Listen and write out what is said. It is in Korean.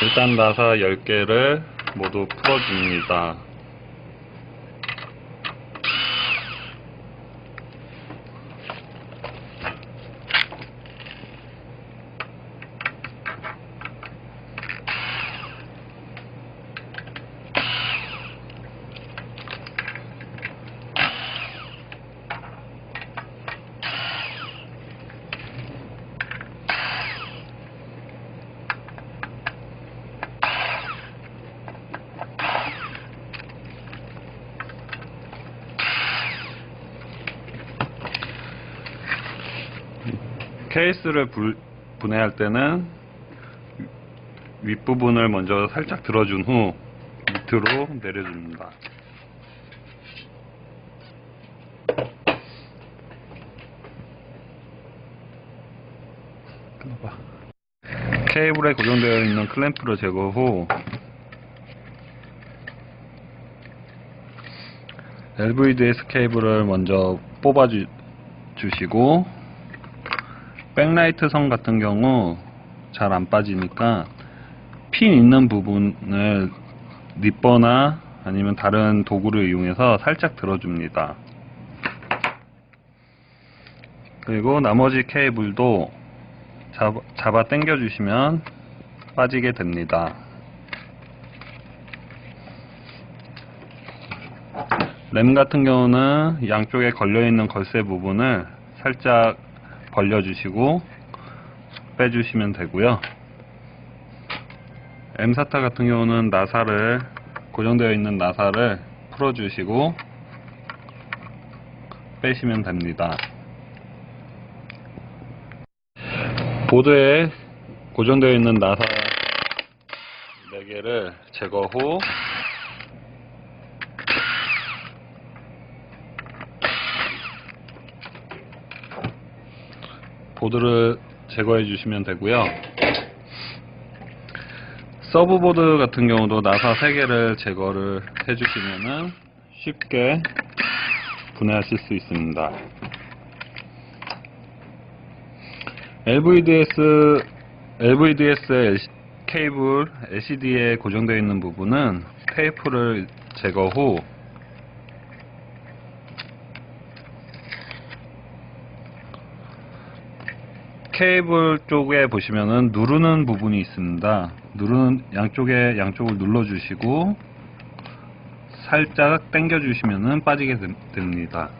일단 나사 10개를 모두 풀어줍니다. 케이스를 불- 분해할 때는 윗부분을 먼저 살짝 들어준 후 밑으로 내려줍니다. 끊어봐. 케이블에 고정되어 있는 클램프를 제거 후 LVDS 케이블을 먼저 뽑아 주, 주시고 백라이트 선 같은 경우 잘 안 빠지니까 핀 있는 부분을 니퍼나 아니면 다른 도구를 이용해서 살짝 들어줍니다. 그리고 나머지 케이블도 잡, 잡아 당겨 주시면 빠지게 됩니다. 램 같은 경우는 양쪽에 걸려있는 걸쇠 부분을 살짝 벌려주시고 빼주시면 되고요. M사타 같은 경우는 나사를 고정되어 있는 나사를 풀어주시고 빼시면 됩니다. 보드에 고정되어 있는 나사 4개를 제거 후 보드를 제거해 주시면 되고요. 서브보드 같은 경우도 나사 3개를 제거를 해 주시면은 쉽게 분해하실 수 있습니다. LVDS, LVDS 케이블 LCD에 고정되어 있는 부분은 테이프를 제거 후 케이블 쪽에 보시면은 누르는 부분이 있습니다. 누르는 양쪽에 양쪽을 눌러 주시고 살짝 당겨 주시면은 빠지게 됨- 됩니다.